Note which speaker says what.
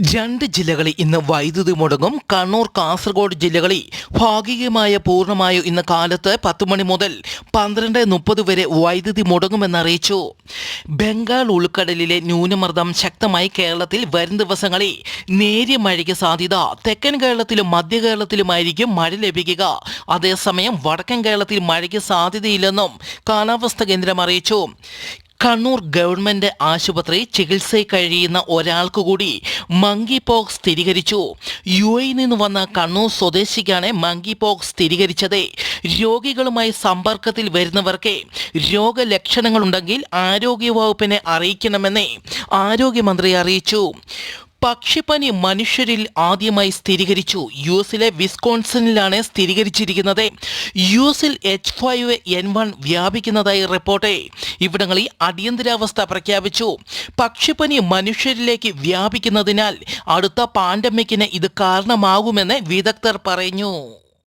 Speaker 1: രണ്ട് ജില്ലകളിൽ ഇന്ന് വൈദ്യുതി മുടങ്ങും. കണ്ണൂർ കാസർഗോഡ് ജില്ലകളിൽ ഭാഗികമായ പൂർണമായോ ഇന്ന് കാലത്ത് പത്ത് മണി മുതൽ പന്ത്രണ്ട് മുപ്പത് വരെ വൈദ്യുതി മുടങ്ങുമെന്നറിയിച്ചു ബംഗാൾ ഉൾക്കടലിലെ ന്യൂനമർദ്ദം ശക്തമായി കേരളത്തിൽ വരും ദിവസങ്ങളിൽ നേരിയ മഴയ്ക്ക് സാധ്യത. തെക്കൻ കേരളത്തിലും മധ്യ കേരളത്തിലുമായിരിക്കും മഴ ലഭിക്കുക. അതേസമയം വടക്കൻ കേരളത്തിൽ മഴയ്ക്ക് സാധ്യതയില്ലെന്നും കാലാവസ്ഥാ കേന്ദ്രം അറിയിച്ചു. കണ്ണൂർ ഗവൺമെന്റ് ആശുപത്രി ചികിത്സയിൽ കഴിയുന്ന ഒരാൾക്ക് കൂടി മങ്കി പോക്സ് സ്ഥിരീകരിച്ചു. യു എയിൽ നിന്ന് വന്ന കണ്ണൂർ സ്വദേശിക്കാണ് മങ്കി പോക്സ് സ്ഥിരീകരിച്ചത്. രോഗികളുമായി സമ്പർക്കത്തിൽ വരുന്നവർക്ക് രോഗലക്ഷണങ്ങളുണ്ടെങ്കിൽ ആരോഗ്യവകുപ്പിനെ അറിയിക്കണമെന്ന് ആരോഗ്യമന്ത്രി അറിയിച്ചു. പക്ഷിപ്പനി മനുഷ്യരിൽ ആദ്യമായി സ്ഥിരീകരിച്ചു. യു എസിലെ വിസ്കോൺസണിലാണ് സ്ഥിരീകരിച്ചിരിക്കുന്നത്. യു എസിൽ എച്ച് ഫൈവ് എൻ വൺ വ്യാപിക്കുന്നതായി റിപ്പോർട്ട്. ഇവിടങ്ങളിൽ അടിയന്തരാവസ്ഥ പ്രഖ്യാപിച്ചു. പക്ഷിപ്പനി മനുഷ്യരിലേക്ക് വ്യാപിക്കുന്നതിനാൽ അടുത്ത പാൻഡമിക്കിന് ഇത് കാരണമാകുമെന്ന് വിദഗ്ധർ പറഞ്ഞു.